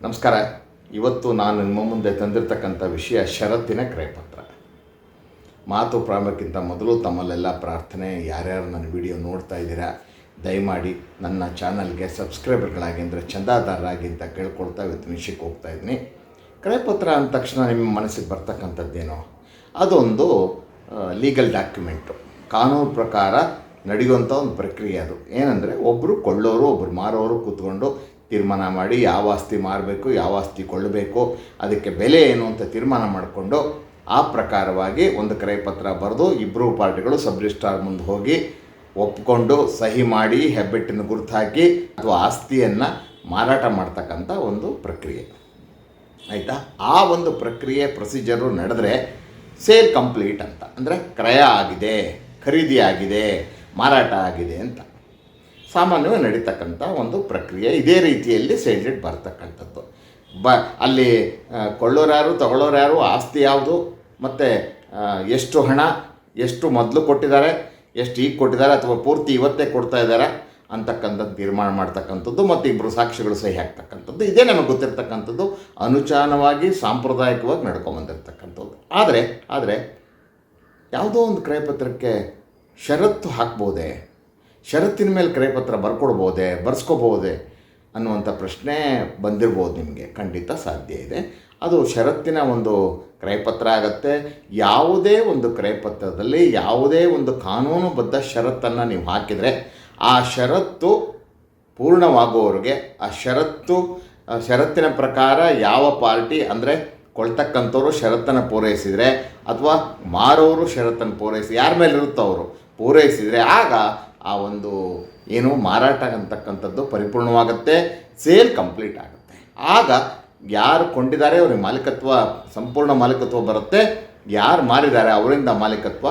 ನಮಸ್ಕಾರ. ಇವತ್ತು ನಾನು ನಿಮ್ಮ ಮುಂದೆ ತಂದಿರತಕ್ಕಂಥ ವಿಷಯ ಷರತ್ತಿನ ಕ್ರಯಪತ್ರ. ಮಾತು ಪ್ರಾರಂಭಕ್ಕಿಂತ ಮೊದಲು ತಮ್ಮಲ್ಲೆಲ್ಲ ಪ್ರಾರ್ಥನೆ, ಯಾರ್ಯಾರು ನನ್ನ ವಿಡಿಯೋ ನೋಡ್ತಾ ಇದ್ದೀರಾ, ದಯಮಾಡಿ ನನ್ನ ಚಾನಲ್ಗೆ ಸಬ್ಸ್ಕ್ರೈಬರ್ಗಳಾಗಿ ಅಂದರೆ ಚಂದಾದಾರರಾಗಿ ಅಂತ ಕೇಳ್ಕೊಳ್ತಾ ಇವತ್ತು ವಿಷಯಕ್ಕೆ ಹೋಗ್ತಾ ಇದ್ದೀನಿ. ಕ್ರಯಪತ್ರ ಅಂದ ತಕ್ಷಣ ನಿಮ್ಮ ಮನಸ್ಸಿಗೆ ಬರ್ತಕ್ಕಂಥದ್ದೇನೋ, ಅದೊಂದು ಲೀಗಲ್ ಡಾಕ್ಯುಮೆಂಟು ಕಾನೂನು ಪ್ರಕಾರ ನಡೆಯುವಂಥ ಒಂದು ಪ್ರಕ್ರಿಯೆ ಅದು. ಏನಂದರೆ ಒಬ್ಬರು ಕೊಳ್ಳೋರು ಒಬ್ಬರು ಮಾರೋರು ಕೂತ್ಕೊಂಡು ತೀರ್ಮಾನ ಮಾಡಿ ಯಾವ ಆಸ್ತಿ ಮಾರಬೇಕು, ಯಾವ ಆಸ್ತಿ ಕೊಳ್ಳಬೇಕು, ಅದಕ್ಕೆ ಬೆಲೆ ಏನು ಅಂತ ತೀರ್ಮಾನ ಮಾಡಿಕೊಂಡು ಆ ಪ್ರಕಾರವಾಗಿ ಒಂದು ಕ್ರಯಪತ್ರ ಬರೆದು ಇಬ್ಬರೂ ಪಾರ್ಟಿಗಳು ಸಬ್ ರಿಜಿಸ್ಟ್ರಾರ್ ಮುಂದೆ ಹೋಗಿ ಒಪ್ಕೊಂಡು ಸಹಿ ಮಾಡಿ ಹೆಬ್ಬೆಟ್ಟಿನ ಗುರುತಾಕಿ ಅಥವಾ ಆಸ್ತಿಯನ್ನು ಮಾರಾಟ ಮಾಡ್ತಕ್ಕಂಥ ಒಂದು ಪ್ರಕ್ರಿಯೆ. ಆಯಿತಾ? ಆ ಒಂದು ಪ್ರಕ್ರಿಯೆ ಪ್ರೊಸೀಜರು ನಡೆದ್ರೆ ಸೇಲ್ ಕಂಪ್ಲೀಟ್ ಅಂತ. ಅಂದರೆ ಕ್ರಯ ಆಗಿದೆ, ಖರೀದಿ ಆಗಿದೆ, ಮಾರಾಟ ಆಗಿದೆ ಅಂತ. ಸಾಮಾನ್ಯವಾಗಿ ನಡೀತಕ್ಕಂಥ ಒಂದು ಪ್ರಕ್ರಿಯೆ ಇದೇ ರೀತಿಯಲ್ಲಿ ಸೇಲ್ಡೆಡ್ ಬರ್ತಕ್ಕಂಥದ್ದು. ಬ, ಅಲ್ಲಿ ಕೊಳ್ಳೋರು ಯಾರು, ತಗೊಳ್ಳೋರು ಯಾರು, ಆಸ್ತಿ ಯಾವುದು, ಮತ್ತು ಎಷ್ಟು ಹಣ, ಎಷ್ಟು ಮೊದಲು ಕೊಟ್ಟಿದ್ದಾರೆ, ಎಷ್ಟು ಈಗ ಕೊಟ್ಟಿದ್ದಾರೆ ಅಥವಾ ಪೂರ್ತಿ ಇವತ್ತೇ ಕೊಡ್ತಾ ಇದ್ದಾರೆ ಅಂತಕ್ಕಂಥದ್ದು ತೀರ್ಮಾನ ಮಾಡ್ತಕ್ಕಂಥದ್ದು ಮತ್ತು ಇಬ್ಬರು ಸಾಕ್ಷಿಗಳು ಸಹಿ ಹಾಕ್ತಕ್ಕಂಥದ್ದು. ಇದೇ ನಮಗೆ ಗೊತ್ತಿರ್ತಕ್ಕಂಥದ್ದು ಅನುಚಾನವಾಗಿ, ಸಾಂಪ್ರದಾಯಿಕವಾಗಿ ನಡ್ಕೊಂಬಂದಿರ್ತಕ್ಕಂಥದ್ದು ಆದರೆ ಆದರೆ, ಯಾವುದೋ ಒಂದು ಕ್ರಯಪತ್ರಕ್ಕೆ ಷರತ್ತು ಹಾಕ್ಬೋದೇ? ಷರತ್ತಿನ ಮೇಲೆ ಕ್ರಯಪತ್ರ ಬರ್ಕೊಡ್ಬೋದೇ, ಬರ್ಸ್ಕೋಬೋದೆ ಅನ್ನುವಂಥ ಪ್ರಶ್ನೆ ಬಂದಿರ್ಬೋದು ನಿಮಗೆ. ಖಂಡಿತ ಸಾಧ್ಯ ಇದೆ. ಅದು ಷರತ್ತಿನ ಒಂದು ಕ್ರಯಪತ್ರ ಆಗತ್ತೆ. ಯಾವುದೇ ಒಂದು ಕ್ರಯಪತ್ರದಲ್ಲಿ ಯಾವುದೇ ಒಂದು ಕಾನೂನುಬದ್ಧ ಷರತ್ತನ್ನು ನೀವು ಹಾಕಿದರೆ ಆ ಷರತ್ತು ಪೂರ್ಣವಾಗುವವರಿಗೆ ಆ ಷರತ್ತು ಷರತ್ತಿನ ಪ್ರಕಾರ ಯಾವ ಪಾರ್ಟಿ ಅಂದರೆ ಕೊಳ್ತಕ್ಕಂಥವ್ರು ಷರತ್ತನ್ನು ಪೂರೈಸಿದರೆ ಅಥವಾ ಮಾರೋರು ಷರತ್ತನ್ನು ಪೂರೈಸಿ, ಯಾರ ಮೇಲೆ ಇರುತ್ತೋ ಅವರು ಪೂರೈಸಿದರೆ ಆಗ ಆ ಒಂದು ಏನು ಮಾರಾಟ ಅಂತಕ್ಕಂಥದ್ದು ಪರಿಪೂರ್ಣವಾಗುತ್ತೆ, ಸೇಲ್ ಕಂಪ್ಲೀಟ್ ಆಗುತ್ತೆ. ಆಗ ಯಾರು ಕೊಂಡಿದ್ದಾರೆ ಅವ್ರಿಗೆ ಮಾಲೀಕತ್ವ, ಸಂಪೂರ್ಣ ಮಾಲೀಕತ್ವ ಬರುತ್ತೆ. ಯಾರು ಮಾರಿದ್ದಾರೆ ಅವರಿಂದ ಮಾಲೀಕತ್ವ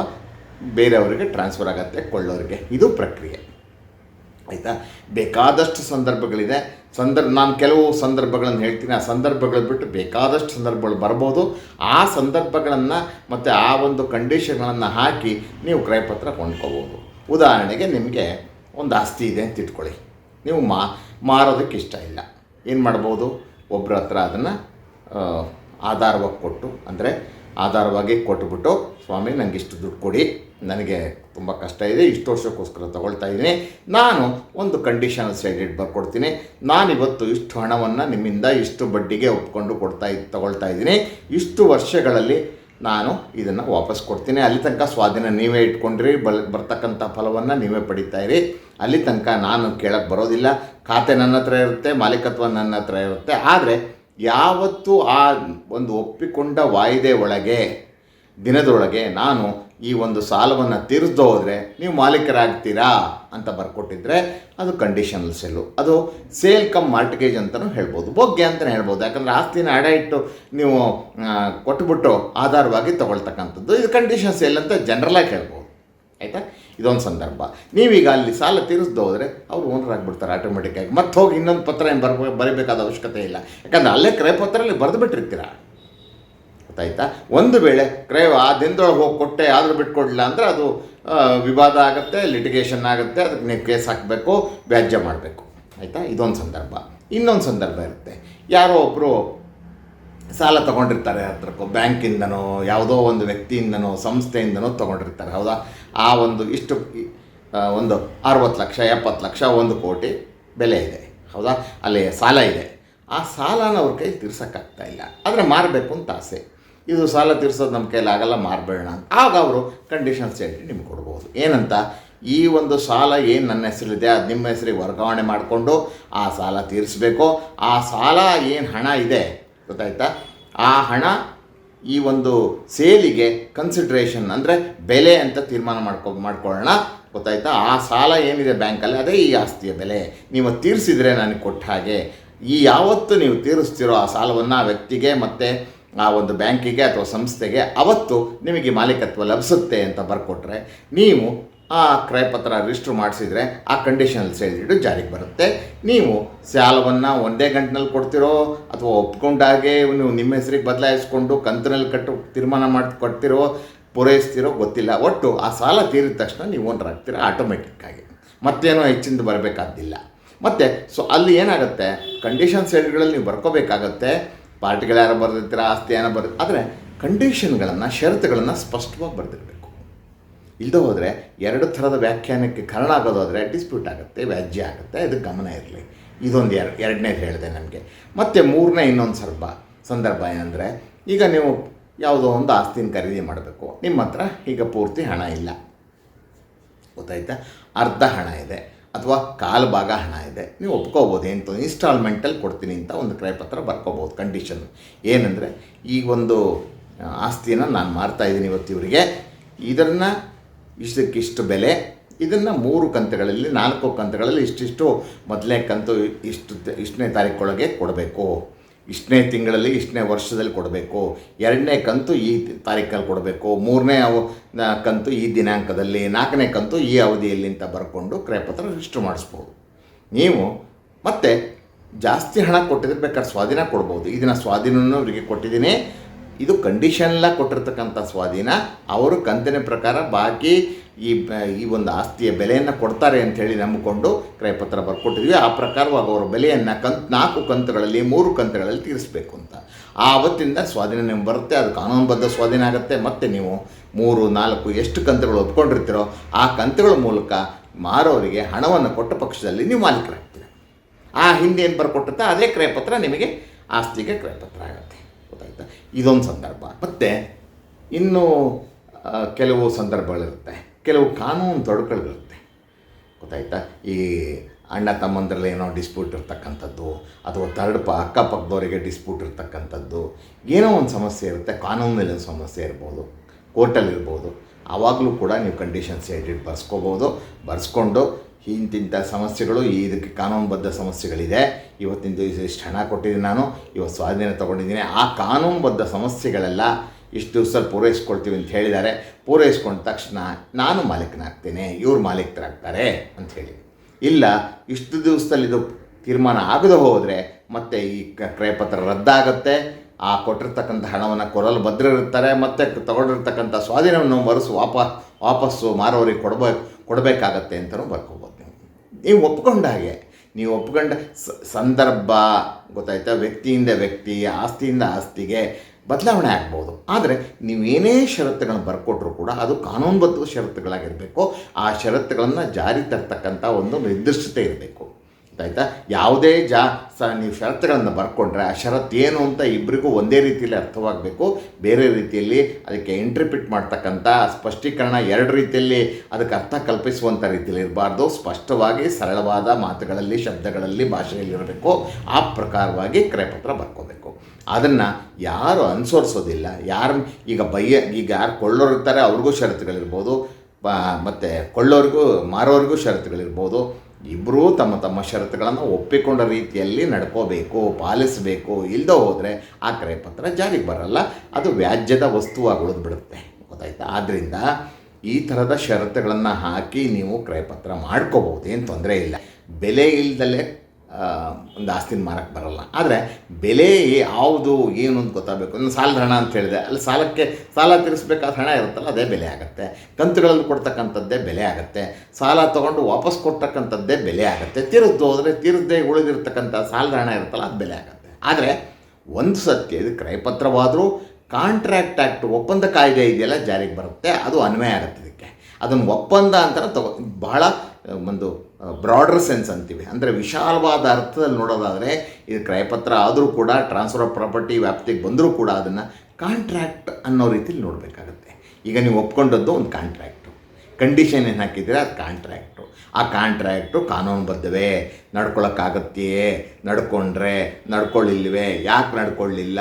ಬೇರೆಯವರಿಗೆ ಟ್ರಾನ್ಸ್ಫರ್ ಆಗುತ್ತೆ ಕೊಳ್ಳೋರಿಗೆ. ಇದು ಪ್ರಕ್ರಿಯೆ. ಆಯಿತಾ? ಬೇಕಾದಷ್ಟು ಸಂದರ್ಭಗಳಿದೆ. ಸಂದರ್ಭ ನಾನು ಕೆಲವು ಸಂದರ್ಭಗಳನ್ನು ಹೇಳ್ತೀನಿ. ಆ ಸಂದರ್ಭಗಳು ಬಿಟ್ಟು ಬೇಕಾದಷ್ಟು ಸಂದರ್ಭಗಳು ಬರ್ಬೋದು. ಆ ಸಂದರ್ಭಗಳನ್ನು ಮತ್ತು ಆ ಒಂದು ಕಂಡೀಷನ್ಗಳನ್ನು ಹಾಕಿ ನೀವು ಕ್ರಯಪತ್ರ ಕೊಂಡ್ಕೋಬೋದು. ಉದಾಹರಣೆಗೆ ನಿಮಗೆ ಒಂದು ಆಸ್ತಿ ಇದೆ ಅಂತ ಇಟ್ಕೊಳ್ಳಿ. ನೀವು ಮಾ ಮಾರೋದಕ್ಕೆ ಇಷ್ಟ ಇಲ್ಲ. ಏನು ಮಾಡ್ಬೋದು? ಒಬ್ಬರ ಹತ್ರ ಅದನ್ನು ಆಧಾರವಾಗಿ ಕೊಟ್ಟು, ಅಂದರೆ ಆಧಾರವಾಗಿ ಕೊಟ್ಟುಬಿಟ್ಟು ಸ್ವಾಮಿ ನನಗೆ ಇಷ್ಟು ದುಡ್ಡು ಕೊಡಿ. ನನಗೆ ತುಂಬ ಕಷ್ಟ ಇದೆ. ಇಷ್ಟು ವರ್ಷಕ್ಕೋಸ್ಕರ ತಗೊಳ್ತಾ ಇದ್ದೀನಿ. ನಾನು ಒಂದು ಕಂಡೀಷನ್ ಸೈಡೆಡ್ ಬರ್ಕೊಡ್ತೀನಿ. ನಾನಿವತ್ತು ಇಷ್ಟು ಹಣವನ್ನು ನಿಮ್ಮಿಂದ ಇಷ್ಟು ಬಡ್ಡಿಗೆ ಒಪ್ಕೊಂಡು ಕೊಡ್ತಾ ತಗೊಳ್ತಾ ಇದ್ದೀನಿ. ಇಷ್ಟು ವರ್ಷಗಳಲ್ಲಿ ನಾನು ಇದನ್ನು ವಾಪಸ್ ಕೊಡ್ತೀನಿ. ಅಲ್ಲಿ ತನಕ ಸ್ವಾಧೀನ ನೀವೇ ಇಟ್ಕೊಂಡ್ರಿ. ಬಲ್, ಬರ್ತಕ್ಕಂಥ ಫಲವನ್ನು ನೀವೇ ಪಡಿತಾ ಇರಿ. ಅಲ್ಲಿ ತನಕ ನಾನು ಕೇಳಕ್ಕೆ ಬರೋದಿಲ್ಲ. ಖಾತೆ ನನ್ನ ಹತ್ರ ಇರುತ್ತೆ, ಮಾಲೀಕತ್ವ ನನ್ನ ಹತ್ರ ಇರುತ್ತೆ. ಆದರೆ ಯಾವತ್ತೂ ಆ ಒಂದು ಒಪ್ಪಿಕೊಂಡ ವಾಯಿದೆ ಒಳಗೆ, ದಿನದೊಳಗೆ ನಾನು ಈ ಒಂದು ಸಾಲವನ್ನು ತೀರಿಸ್ದು ನೀವು ಮಾಲೀಕರಾಗ್ತೀರಾ ಅಂತ ಬರ್ಕೊಟ್ಟಿದ್ರೆ ಅದು ಕಂಡೀಷನಲ್ ಸೆಲ್ಲು ಅದು ಸೇಲ್ ಕಮ್ ಮಾರ್ಟ್ಗೇಜ್ ಅಂತಲೂ ಹೇಳ್ಬೋದು. ಬೊಗ್ಗೆ ಅಂತಲೇ ಹೇಳ್ಬೋದು. ಯಾಕಂದರೆ ಆಸ್ತಿನ ಅಡ ಇಟ್ಟು ನೀವು ಕೊಟ್ಟುಬಿಟ್ಟು ಆಧಾರವಾಗಿ ತೊಗೊಳ್ತಕ್ಕಂಥದ್ದು. ಇದು ಕಂಡೀಷನ್ ಸೇಲ್ ಅಂತ ಜನರಲಾಗಿ ಹೇಳ್ಬೋದು. ಆಯಿತಾ? ಇದೊಂದು ಸಂದರ್ಭ. ನೀವೀಗ ಅಲ್ಲಿ ಸಾಲ ತೀರಿಸ್ದು ಹೋದರೆ ಅವ್ರು ಓನರ್ ಆಗಿಬಿಡ್ತಾರೆ ಆಟೋಮೆಟಿಕ್ಕಾಗಿ ಮತ್ತೆ ಹೋಗಿ ಇನ್ನೊಂದು ಪತ್ರ ಏನು ಬರ ಬರೀಬೇಕಾದ ಅವಶ್ಯಕತೆ ಇಲ್ಲ. ಯಾಕಂದರೆ ಅಲ್ಲೇ ಕ್ರಯಪತ್ರದಲ್ಲಿ ಬರೆದು ಬಿಟ್ಟಿರ್ತೀರ? ಗೊತ್ತಾಯ್ತಾ? ಒಂದು ವೇಳೆ ಕ್ರಯ ಆ ದಿನದೊಳಗೆ ಹೋಗಿ ಕೊಟ್ಟೆ, ಆದರೂ ಬಿಟ್ಕೊಡಲಿಲ್ಲ ಅಂದರೆ ಅದು ವಿವಾದ ಆಗುತ್ತೆ ಲಿಟಿಗೇಷನ್ ಆಗುತ್ತೆ, ಅದಕ್ಕೆ ನೀವು ಕೇಸ್ ಹಾಕಬೇಕು, ವ್ಯಾಜ್ಯ ಮಾಡಬೇಕು. ಆಯಿತಾ? ಇದೊಂದು ಸಂದರ್ಭ. ಇನ್ನೊಂದು ಸಂದರ್ಭ ಇರುತ್ತೆ. ಯಾರೋ ಒಬ್ಬರು ಸಾಲ ತೊಗೊಂಡಿರ್ತಾರೆ ಹತ್ರಕ್ಕೋ, ಬ್ಯಾಂಕಿಂದನೋ, ಯಾವುದೋ ಒಂದು ವ್ಯಕ್ತಿಯಿಂದನೋ, ಸಂಸ್ಥೆಯಿಂದನೋ ತೊಗೊಂಡಿರ್ತಾರೆ. ಹೌದಾ? ಆ ಒಂದು ಇಷ್ಟು ಒಂದು ಅರವತ್ತು ಲಕ್ಷ, ಎಪ್ಪತ್ತು ಲಕ್ಷ, ಒಂದು ಕೋಟಿ ಬೆಲೆ ಇದೆ. ಹೌದಾ? ಅಲ್ಲಿ ಸಾಲ ಇದೆ. ಆ ಸಾಲನ ಅವ್ರ ಕೈ ತೀರ್ಸೋಕ್ಕಾಗ್ತಾ ಇಲ್ಲ. ಆದರೆ ಮಾರಬೇಕು ಅಂತ ಆಸೆ. ಇದು ಸಾಲ ತೀರ್ಸೋದು ನಮ್ಮ ಕೈಲಿ ಆಗಲ್ಲ ಮಾರಬೇಡ ಆಗ ಅವರು ಕಂಡೀಷನ್ಸ್ ಹೇಳಿ ನಿಮ್ಗೆ ಕೊಡ್ಬೋದು. ಏನಂತ? ಈ ಒಂದು ಸಾಲ ಏನು ನನ್ನ ಹೆಸರಿದೆ ಅದು ನಿಮ್ಮ ಹೆಸರಿಗೆ ವರ್ಗಾವಣೆ ಮಾಡಿಕೊಂಡು ಆ ಸಾಲ ತೀರಿಸಬೇಕು. ಆ ಸಾಲ ಏನು ಹಣ ಇದೆ, ಗೊತ್ತಾಯ್ತಾ? ಆ ಹಣ ಈ ಒಂದು ಸೇಲಿಗೆ ಕನ್ಸಿಡ್ರೇಷನ್ ಅಂದರೆ ಬೆಲೆ ಅಂತ ತೀರ್ಮಾನ ಮಾಡ್ಕೊ, ಮಾಡ್ಕೊಳ್ಳೋಣ. ಗೊತ್ತಾಯ್ತಾ? ಆ ಸಾಲ ಏನಿದೆ ಬ್ಯಾಂಕಲ್ಲಿ, ಅದೇ ಈ ಆಸ್ತಿಯ ಬೆಲೆ. ನೀವು ತೀರಿಸಿದರೆ ನನಗೆ ಕೊಟ್ಟ ಹಾಗೆ. ಈ ಯಾವತ್ತು ನೀವು ತೀರಿಸ್ತಿರೋ ಆ ಸಾಲವನ್ನು ಆ ವ್ಯಕ್ತಿಗೆ ಮತ್ತು ಆ ಒಂದು ಬ್ಯಾಂಕಿಗೆ ಅಥವಾ ಸಂಸ್ಥೆಗೆ ಅವತ್ತು ನಿಮಗೆ ಮಾಲೀಕತ್ವ ಲಭಿಸುತ್ತೆ ಅಂತ ಬರ್ಕೊಟ್ರೆ ನೀವು ಆ ಕ್ರಯಪತ್ರ ರಿಜಿಸ್ಟ್ರ್ ಮಾಡಿಸಿದರೆ ಆ ಕಂಡೀಷನಲ್ ಸೇಲ್ಡ್ ಜಾರಿಗೆ ಬರುತ್ತೆ. ನೀವು ಸಾಲವನ್ನು ಒಂದೇ ಗಂಟಿನಲ್ಲಿ ಕೊಡ್ತಿರೋ ಅಥವಾ ಒಪ್ಕೊಂಡಾಗೆ ನೀವು ನಿಮ್ಮ ಹೆಸರಿಗೆ ಬದಲಾಯಿಸ್ಕೊಂಡು ಕಂತಿನಲ್ಲಿ ಕಟ್ಟು ತೀರ್ಮಾನ ಮಾಡಿ ಕೊಡ್ತಿರೋ, ಪೂರೈಸ್ತಿರೋ ಗೊತ್ತಿಲ್ಲ. ಒಟ್ಟು ಆ ಸಾಲ ತೀರಿದ ತಕ್ಷಣ ನೀವು ಓನರ್ ಆಗ್ತೀರಾ ಆಟೋಮೆಟಿಕ್ಕಾಗಿ ಮತ್ತೇನೋ ಹೆಚ್ಚಿಂದ ಬರಬೇಕಾದ್ದಿಲ್ಲ. ಮತ್ತು ಸೊ ಅಲ್ಲಿ ಏನಾಗುತ್ತೆ? ಕಂಡೀಷನ್ ಸೇಲ್ಗಳಲ್ಲಿ ನೀವು ಬರ್ಕೋಬೇಕಾಗತ್ತೆ. ಪಾರ್ಟಿಗಳು ಯಾರು ಬರೆದಿರ್ತೀರ ಆಸ್ತಿ ಏನೋ ಬರ್ದಿ, ಆದರೆ ಕಂಡೀಷನ್ಗಳನ್ನು, ಷರತ್ತುಗಳನ್ನು ಸ್ಪಷ್ಟವಾಗಿ ಬರೆದಿರಬೇಕು. ಇಲ್ಲದೆ ಹೋದರೆ ಎರಡು ಥರದ ವ್ಯಾಖ್ಯಾನಕ್ಕೆ ಕಾರಣ ಆಗೋದಾದರೆ ಡಿಸ್ಪ್ಯೂಟ್ ಆಗುತ್ತೆ, ವ್ಯಾಜ್ಯ ಆಗುತ್ತೆ ಇದು ಗಮನ ಇರಲಿ. ಇದೊಂದು ಎರಡು ಎರಡನೇದು ಹೇಳಿದೆ ನಮಗೆ. ಮತ್ತು ಮೂರನೇ ಇನ್ನೊಂದು ಸ್ವಲ್ಪ ಸಂದರ್ಭ ಏನಂದರೆ, ಈಗ ನೀವು ಯಾವುದೋ ಒಂದು ಆಸ್ತಿನ ಖರೀದಿ ಮಾಡಬೇಕು, ನಿಮ್ಮ ಹತ್ರ ಈಗ ಪೂರ್ತಿ ಹಣ ಇಲ್ಲ. ಗೊತ್ತಾಯ್ತಾ? ಅರ್ಧ ಹಣ ಇದೆ. ಅಥವಾ ಕಾಲು ಭಾಗ ಹಣ ಇದೆ. ನೀವು ಒಪ್ಕೋಬೋದು ಏನು ಇನ್ಸ್ಟಾಲ್ಮೆಂಟಲ್ಲಿ ಕೊಡ್ತೀನಿ ಅಂತ ಒಂದು ಕ್ರಯಪತ್ರ ಬರ್ಕೋಬೋದು ಕಂಡೀಷನ್ ಏನಂದರೆ, ಈ ಒಂದು ಆಸ್ತಿಯನ್ನು ನಾನು ಮಾರ್ತಾ ಇದ್ದೀನಿ ಇವತ್ತು ಇವರಿಗೆ. ಇದನ್ನು ಇಷ್ಟಕ್ಕಿಷ್ಟು ಬೆಲೆ, ಇದನ್ನು ಮೂರು ಕಂತುಗಳಲ್ಲಿ, ನಾಲ್ಕು ಕಂತುಗಳಲ್ಲಿ ಇಷ್ಟಿಷ್ಟು ಮೊದಲನೇ ಕಂತು ಇಷ್ಟು ಇಷ್ಟನೇ ತಾರೀಕೊಳಗೆ ಕೊಡಬೇಕು. ಇಷ್ಟನೇ ತಿಂಗಳಲ್ಲಿ, ಇಷ್ಟನೇ ವರ್ಷದಲ್ಲಿ ಕೊಡಬೇಕು. ಎರಡನೇ ಕಂತು ಈ ತಾರೀಕಲ್ಲಿ ಕೊಡಬೇಕು. ಮೂರನೇ ಅವ ಕಂತು ಈ ದಿನಾಂಕದಲ್ಲಿ, ನಾಲ್ಕನೇ ಕಂತು ಈ ಅವಧಿಯಲ್ಲಿ ಅಂತ ಬರ್ಕೊಂಡು ಕ್ರಯಪತ್ರ ರಿಜಿಸ್ಟರ್ ಮಾಡಿಸ್ಬೋದು. ನೀವು ಮತ್ತೆ ಜಾಸ್ತಿ ಹಣ ಕೊಟ್ಟಿದ್ರೆ ಬೇಕಾದ್ರೆ ಸ್ವಾಧೀನ ಕೊಡ್ಬೋದು. ಇದನ್ನು ಸ್ವಾಧೀನವನ್ನು ಅವರಿಗೆ ಕೊಟ್ಟಿದ್ದೀನಿ. ಇದು ಕಂಡೀಷನ್ಲ ಕೊಟ್ಟಿರ್ತಕ್ಕಂಥ ಸ್ವಾಧೀನ. ಅವರು ಕಂತಿನ ಪ್ರಕಾರ ಬಾಕಿ ಈ ಈ ಒಂದು ಆಸ್ತಿಯ ಬೆಲೆಯನ್ನು ಕೊಡ್ತಾರೆ ಅಂತ ಹೇಳಿ ನಂಬಿಕೊಂಡು ಕ್ರಯಪತ್ರ ಬರ್ಕೊಟ್ಟಿದ್ವಿ. ಆ ಪ್ರಕಾರವಾಗಿ ಅವರ ಬೆಲೆಯನ್ನು ಕಂತ್, ನಾಲ್ಕು ಕಂತುಗಳಲ್ಲಿ, ಮೂರು ಕಂತುಗಳಲ್ಲಿ ತೀರಿಸಬೇಕು ಅಂತ. ಆ ಅವತ್ತಿಂದ ಸ್ವಾಧೀನ ನಿಮ್ಗೆ ಬರುತ್ತೆ. ಅದು ಕಾನೂನುಬದ್ಧ ಸ್ವಾಧೀನ ಆಗುತ್ತೆ. ಮತ್ತು ನೀವು ಮೂರು, ನಾಲ್ಕು, ಎಷ್ಟು ಕಂತುಗಳು ಒಪ್ಕೊಂಡಿರ್ತೀರೋ ಆ ಕಂತುಗಳ ಮೂಲಕ ಮಾರೋರಿಗೆ ಹಣವನ್ನು ಕೊಟ್ಟ ಪಕ್ಷದಲ್ಲಿ ನೀವು ಮಾಲೀಕರಾಗ್ತೀರ. ಆ ಹಿಂದೆ ಏನು ಬರ್ಕೊಟ್ಟಿರ್ತ ಅದೇ ಕ್ರಯಪತ್ರ ನಿಮಗೆ ಆಸ್ತಿಗೆ ಕ್ರಯಪತ್ರ ಆಗುತ್ತೆ. ಗೊತ್ತಾಯ್ತಾ? ಇದೊಂದು ಸಂದರ್ಭ. ಮತ್ತು, ಇನ್ನು ಕೆಲವು ಸಂದರ್ಭಗಳಿರುತ್ತೆ. ಕೆಲವು ಕಾನೂನು ತೊಡಕುಗಳಿರುತ್ತೆ. ಗೊತ್ತಾಯ್ತಾ? ಈ ಅಣ್ಣ ತಮ್ಮಂದ್ರಲ್ಲಿ ಏನೋ ಡಿಸ್ಪ್ಯೂಟ್ ಇರ್ತಕ್ಕಂಥದ್ದು, ಅಥವಾ ತರ್ಡ್ ಪ, ಅಕ್ಕಪಕ್ಕದವರಿಗೆ ಡಿಸ್ಪ್ಯೂಟ್ ಇರ್ತಕ್ಕಂಥದ್ದು, ಏನೋ ಒಂದು ಸಮಸ್ಯೆ ಇರುತ್ತೆ. ಕಾನೂನಲ್ಲಿ ಒಂದು ಸಮಸ್ಯೆ ಇರ್ಬೋದು. ಕೋರ್ಟಲ್ಲಿರ್ಬೋದು ಆವಾಗಲೂ ಕೂಡ ನೀವು ಕಂಡೀಷನ್ಸ್ ಎಡಿಟ್ ಬರ್ಸ್ಕೋಬೋದು. ಬರ್ಸ್ಕೊಂಡು ಇಂತಿಂಥ ಸಮಸ್ಯೆಗಳು ಇದಕ್ಕೆ ಕಾನೂನುಬದ್ಧ ಸಮಸ್ಯೆಗಳಿದೆ. ಇವತ್ತಿಂದು ಇಷ್ಟು ಹಣ ಕೊಟ್ಟಿದ್ದೀನಿ ನಾನು, ಇವತ್ತು ಸ್ವಾಧೀನ ತೊಗೊಂಡಿದ್ದೀನಿ. ಆ ಕಾನೂನುಬದ್ಧ ಸಮಸ್ಯೆಗಳೆಲ್ಲ ಇಷ್ಟು ದಿವಸದಲ್ಲಿ ಪೂರೈಸ್ಕೊಳ್ತೀವಿ ಅಂತ ಹೇಳಿದ್ದಾರೆ. ಪೂರೈಸ್ಕೊಂಡ ತಕ್ಷಣ ನಾನು ಮಾಲೀಕನಾಗ್ತೇನೆ, ಇವ್ರು ಮಾಲೀಕರಾಗ್ತಾರೆ ಅಂತ ಹೇಳಿ. ಇಲ್ಲ, ಇಷ್ಟು ದಿವಸದಲ್ಲಿ ಇದು ತೀರ್ಮಾನ ಆಗದೆ ಹೋದರೆ ಮತ್ತೆ ಈ ಕ್ರಯಪತ್ರ ರದ್ದಾಗುತ್ತೆ. ಆ ಕೊಟ್ಟಿರ್ತಕ್ಕಂಥ ಹಣವನ್ನು ಕೊರಲು ಭದ್ರರಿರ್ತಾರೆ ಮತ್ತು ತಗೊಂಡಿರ್ತಕ್ಕಂಥ ಸ್ವಾಧೀನವನ್ನು ಮರೆಸು ವಾಪಸ್, ವಾಪಸ್ಸು ಮಾರೋರಿಗೆ ಕೊಡಬೇಕು ಕೊಡಬೇಕಾಗತ್ತೆ ಅಂತಲೂ ಬರ್ಕೋಬೋದು. ನೀವು ಒಪ್ಕೊಂಡ ಹಾಗೆ. ನೀವು ಒಪ್ಕೊಂಡ ಸಂದರ್ಭ, ಗೊತ್ತಾಯ್ತಾ? ವ್ಯಕ್ತಿಯಿಂದ ವ್ಯಕ್ತಿ, ಆಸ್ತಿಯಿಂದ ಆಸ್ತಿಗೆ ಬದಲಾವಣೆ ಆಗ್ಬೋದು. ಆದರೆ ನೀವೇನೇ ಷರತ್ತುಗಳನ್ನು ಬರ್ಕೊಟ್ರು ಕೂಡ ಅದು ಕಾನೂನುಬದ್ಧ ಷರತ್ತುಗಳಾಗಿರಬೇಕು. ಆ ಷರತ್ತುಗಳನ್ನು ಜಾರಿ ತರ್ತಕ್ಕಂಥ ಒಂದು ನಿರ್ದಿಷ್ಟತೆ ಇರಬೇಕು. ಆಯಿತಾ ಯಾವುದೇ ಜಾ, ಸ, ನೀವು ಷರತ್ತುಗಳನ್ನು ಬರ್ಕೊಂಡ್ರೆ ಆ ಷರತ್ತು ಏನು ಅಂತ ಇಬ್ಬರಿಗೂ ಒಂದೇ ರೀತಿಯಲ್ಲಿ ಅರ್ಥವಾಗಬೇಕು. ಬೇರೆ ರೀತಿಯಲ್ಲಿ ಅದಕ್ಕೆ ಇಂಟ್ರಿಪಿಟ್ ಮಾಡ್ತಕ್ಕಂಥ ಸ್ಪಷ್ಟೀಕರಣ ಎರಡು ರೀತಿಯಲ್ಲಿ ಅದಕ್ಕೆ ಅರ್ಥ ಕಲ್ಪಿಸುವಂಥ ರೀತಿಯಲ್ಲಿ ಇರಬಾರ್ದು. ಸ್ಪಷ್ಟವಾಗಿ, ಸರಳವಾದ ಮಾತುಗಳಲ್ಲಿ, ಶಬ್ದಗಳಲ್ಲಿ ಭಾಷೆಯಲ್ಲಿ ಇರಬೇಕು ಆ ಪ್ರಕಾರವಾಗಿ ಕ್ರಯಪತ್ರ ಬರ್ಕೋಬೇಕು. ಅದನ್ನು ಯಾರು ಅನುಸರಿಸೋದಿಲ್ಲ. ಯಾರು, ಈಗ ಬಯ್ಯ, ಈಗ ಯಾರು ಕೊಳ್ಳೋರು ಇರ್ತಾರೆ, ಅವ್ರಿಗೂ ಷರತ್ತುಗಳಿರ್ಬೋದು. ಮತ್ತು ಕೊಳ್ಳೋರಿಗೂ, ಮಾರೋರಿಗೂ ಷರತ್ತುಗಳಿರ್ಬೋದು. ಇಬ್ಬರೂ ತಮ್ಮ ತಮ್ಮ ಷರತ್ತುಗಳನ್ನು ಒಪ್ಪಿಕೊಂಡ ರೀತಿಯಲ್ಲಿ ನಡ್ಕೋಬೇಕು ಪಾಲಿಸಬೇಕು. ಇಲ್ಲದೆ ಹೋದರೆ ಆ ಕ್ರಯಪತ್ರ ಜಾರಿಗೆ ಬರಲ್ಲ. ಅದು ವ್ಯಾಜ್ಯದ ವಸ್ತುವಾಗಿ ಉಳಿದ್ಬಿಡುತ್ತೆ ಗೊತ್ತಾಯ್ತಾ? ಆದ್ದರಿಂದ ಈ ಥರದ ಷರತ್ತುಗಳನ್ನು ಹಾಕಿ ನೀವು ಕ್ರಯಪತ್ರ ಮಾಡ್ಕೋಬಹುದು. ಏನು ತೊಂದರೆ ಇಲ್ಲ. ಬೆಲೆ ಇಲ್ದಲೇ ಆ, ಒಂದು ಆಸ್ತಿನ ಮಾರಕ್ಕೆ ಬರಲ್ಲ. ಆದರೆ ಬೆಲೆ ಯಾವುದು, ಏನು ಅಂತ ಗೊತ್ತಾಗಬೇಕು. ಒಂದು ಸಾಲದ ಹಣ ಅಂತ ಹೇಳಿದೆ ಅಲ್ಲಿ ಸಾಲಕ್ಕೆ ಸಾಲ ತೀರಿಸಬೇಕಾದ ಹಣ ಇರುತ್ತಲ್ಲ, ಅದೇ ಬೆಲೆ ಆಗುತ್ತೆ. ಕಂತುಗಳಲ್ಲಿ ಕೊಡ್ತಕ್ಕಂಥದ್ದೇ ಬೆಲೆ ಆಗುತ್ತೆ. ಸಾಲ ತೊಗೊಂಡು ವಾಪಸ್ ಕೊಡ್ತಕ್ಕಂಥದ್ದೇ ಬೆಲೆ ಆಗುತ್ತೆ. ತಿರುದ್ದು ಹೋದರೆ ತೀರದ್ದೇ ಉಳಿದಿರ್ತಕ್ಕಂಥ ಸಾಲದ ಹಣ ಇರುತ್ತಲ್ಲ, ಅದು ಬೆಲೆ ಆಗುತ್ತೆ. ಆದರೆ ಒಂದು ಸತ್ಯ, ಇದು ಕ್ರಯಪತ್ರವಾದರೂ ಕಾಂಟ್ರಾಕ್ಟ್ ಆ್ಯಕ್ಟ್ ಒಪ್ಪಂದ ಕಾಯ್ದೆ ಇದೆಯಲ್ಲ, ಜಾರಿಗೆ ಬರುತ್ತೆ. ಅದು ಅನ್ವಯ ಆಗುತ್ತೆ ಇದಕ್ಕೆ. ಅದನ್ನು ಒಪ್ಪಂದ ಅಂತ ತಗೋ ಬಹಳ ಒಂದು ಬ್ರಾಡರ್ ಸೆನ್ಸ್ ಅಂತೀವಿ. ಅಂದರೆ ವಿಶಾಲವಾದ ಅರ್ಥದಲ್ಲಿ ನೋಡೋದಾದರೆ ಇದು ಕ್ರಯಪತ್ರ ಆದರೂ ಕೂಡ ಟ್ರಾನ್ಸ್ಫರ್ ಆಫ್ ಪ್ರಾಪರ್ಟಿ ವ್ಯಾಪ್ತಿಗೆ ಬಂದರೂ ಕೂಡ ಅದನ್ನು ಕಾಂಟ್ರಾಕ್ಟ್ ಅನ್ನೋ ರೀತಿಲಿ ನೋಡಬೇಕಾಗತ್ತೆ. ಈಗ ನೀವು ಒಪ್ಕೊಂಡದ್ದು ಒಂದು ಕಾಂಟ್ರ್ಯಾಕ್ಟು ಕಂಡೀಷನ್ ಏನು ಹಾಕಿದ್ದೀರಾ? ಅದು ಕಾಂಟ್ರ್ಯಾಕ್ಟು ಆ ಕಾಂಟ್ರಾಕ್ಟು ಕಾನೂನುಬದ್ಧವೇ. ನಡ್ಕೊಳ್ಳೋಕ್ಕಾಗತ್ತೆಯೇ ನಡ್ಕೊಂಡ್ರೆ ನಡ್ಕೊಳ್ಳಿಲ್ವೇ? ಯಾಕೆ ನಡ್ಕೊಳ್ಳಿಲ್ಲ?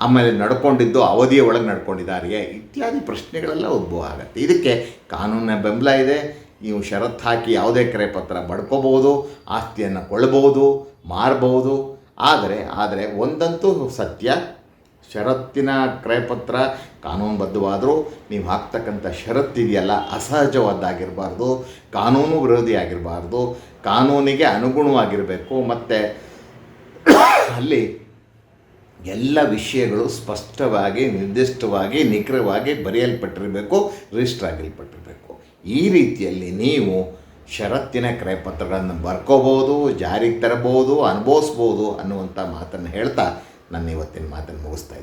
ಆಮೇಲೆ ನಡ್ಕೊಂಡಿದ್ದು ಅವಧಿಯ ಒಳಗೆ ನಡ್ಕೊಂಡಿದ್ದಾರೆಯೇ? ಇತ್ಯಾದಿ ಪ್ರಶ್ನೆಗಳೆಲ್ಲ ಉದ್ಭವ ಆಗುತ್ತೆ. ಇದಕ್ಕೆ ಕಾನೂನಿನ ಬೆಂಬಲ ಇದೆ. ನೀವು ಷರತ್ತು ಹಾಕಿ ಯಾವುದೇ ಕ್ರಯಪತ್ರ ಪಡ್ಕೋಬೋದು ಆಸ್ತಿಯನ್ನು ಕೊಳ್ಳಬಹುದು, ಮಾರಬಹುದು. ಆದರೆ ಆದರೆ ಒಂದಂತೂ ಸತ್ಯ, ಷರತ್ತಿನ ಕ್ರಯಪತ್ರ ಕಾನೂನುಬದ್ಧವಾದರೂ ನೀವು ಹಾಕ್ತಕ್ಕಂಥ ಷರತ್ತಿದೆಯಲ್ಲ ಅಸಹಜವಾದ್ದಾಗಿರಬಾರ್ದು, ಕಾನೂನು ವಿರೋಧಿಯಾಗಿರಬಾರ್ದು, ಕಾನೂನಿಗೆ ಅನುಗುಣವಾಗಿರಬೇಕು. ಮತ್ತು ಅಲ್ಲಿ ಎಲ್ಲ ವಿಷಯಗಳು ಸ್ಪಷ್ಟವಾಗಿ, ನಿರ್ದಿಷ್ಟವಾಗಿ, ನಿಖರವಾಗಿ ಬರೆಯಲ್ಪಟ್ಟಿರಬೇಕು, ರಿಜಿಸ್ಟರ್ ಆಗಿಲ್ಪಟ್ಟಿರಬೇಕು. ಈ ರೀತಿಯಲ್ಲಿ ನೀವು ಷರತ್ತಿನ ಕ್ರಯಪತ್ರಗಳನ್ನು ಬರ್ಕೋಬೋದು, ಜಾರಿಗೆ ತರಬಹುದು, ಅನುಭವಿಸ್ಬೋದು ಅನ್ನುವಂಥ ಮಾತನ್ನು ಹೇಳ್ತಾ ನಾನು ಇವತ್ತಿನ ಮಾತನ್ನು ಮುಗಿಸ್ತಾ